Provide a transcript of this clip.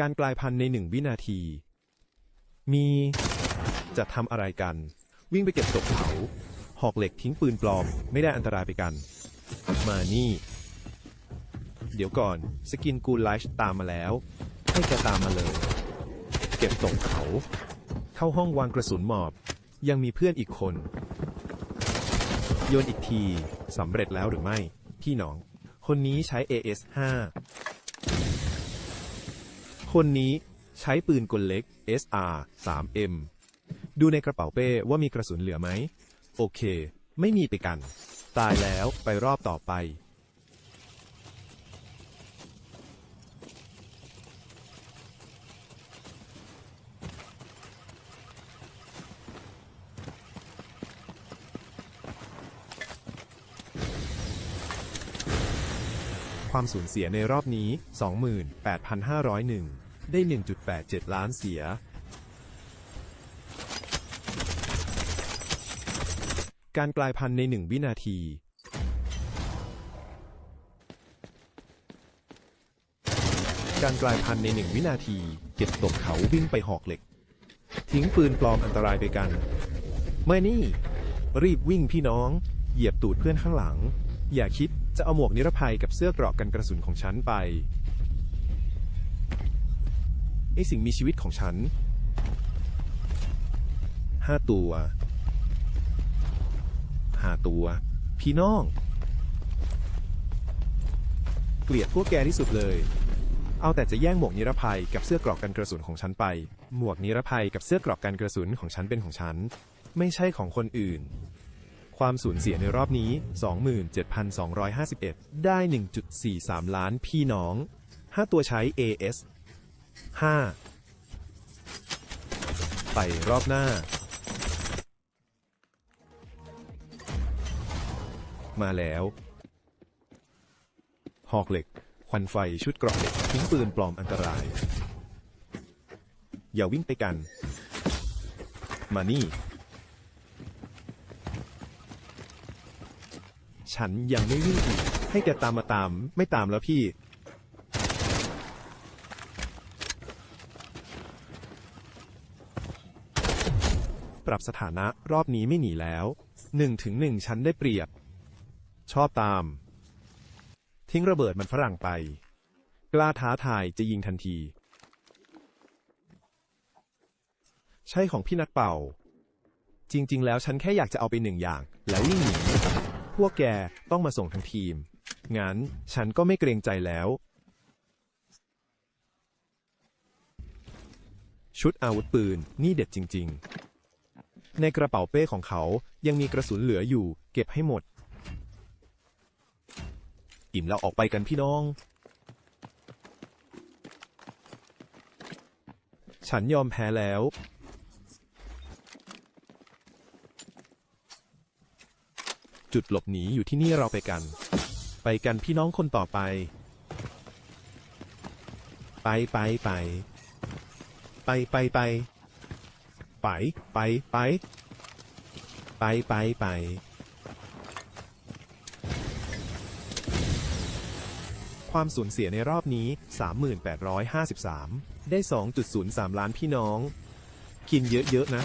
การกลายพันธุ์ในหนึ่งวินาที มี จะทำอะไรกัน วิ่งไปเก็บศพเขาหอกเหล็กทิ้งปืนปลอม ไม่ได้อันตรายไปกัน มานี่ เดี๋ยวก่อน สกินกูไลฟ์ตามมาแล้ว ให้แกตามมาเลย เก็บศพเขา เข้าห้องวางกระสุนหมอบ ยังมีเพื่อนอีกคน โยนอีกทีสำเร็จแล้วหรือไม่ พี่น้อง คนนี้ใช้ AS 5 คนนี้ใช้ปืนกลเล็ก SR 3M ดูในกระเป๋าเป้ว่ามีกระสุนเหลือไหม โอเค ไม่มีไปกัน ตายแล้วไปรอบต่อไป ความสูญเสียในรอบนี้ 28,501 ได้ 1.87 ล้านเสีย การกลายพันธุ์ในหนึ่งวินาที การกลายพันธุ์ในหนึ่งวินาที เก็บตกเขาวิ่งไปหอกเหล็ก ทิ้งปืนปลอมอันตรายไปกันไม่นี่ รีบวิ่งพี่น้อง เหยียบตูดเพื่อนข้างหลัง อย่าคิดจะเอาหมวกนิรภัยกับเสื้อเกราะกันกระสุนของฉันไป ไอสิ่งมีชีวิตของฉันห้าตัวห้าตัว พี่น้อง เกลียดพวกแกที่สุดเลย เอาแต่จะแย่งหมวกนิรภัยกับเสื้อกราะกันกระสุนของฉันไป หมวกนิรภัยกับเสื้อกราะกันกระสุนของฉันเป็นของฉัน ไม่ใช่ของคนอื่น ความสูญเสียในรอบนี้ 27,251 ได้ 1.43 ล้านพี่น้อง 5 ตัวใช้ AS 5 ไปรอบหน้า มาแล้ว หอกเหล็ก ควันไฟชุดกราะเหล็กทิ้งปืนปลอมอันตราย อย่าวิ่งไปกัน มานี่ ฉันยังไม่วิ่งอีก ให้แกตามมาตาม ไม่ตามแล้วพี่ ปรับสถานะรอบนี้ไม่หนีแล้วหนึ่งถึงหนึ่งฉันได้เปรียบ ชอบตาม ทิ้งระเบิดมันฝรั่งไป กล้าท้าทายจะยิงทันที ใช่ของพี่นักเป่า จริง ๆ แล้วฉันแค่อยากจะเอาไปหนึ่งอย่าง แล้ววิ่งหนี วกแกต้องมาส่งทั้งทีม งั้นฉันก็ไม่เกรงใจแล้ว ชุดอาวุธปืนนี่เด็ดจริง ๆ ในกระเป๋าเป้ของเขายังมีกระสุนเหลืออยู่ เก็บให้หมด อิ่มแล้วออกไปกันพี่น้อง ฉันยอมแพ้แล้ว จุดหลบหนีอยู่ที่นี่เราไปกัน ไปกันพี่น้องคนต่อไป ไปไปไป ไปไปไป ไปไปไป ไปไปไป ความสูญเสียในรอบนี้ 3853 ได้ 2.03 ล้านพี่น้อง กินเยอะๆนะ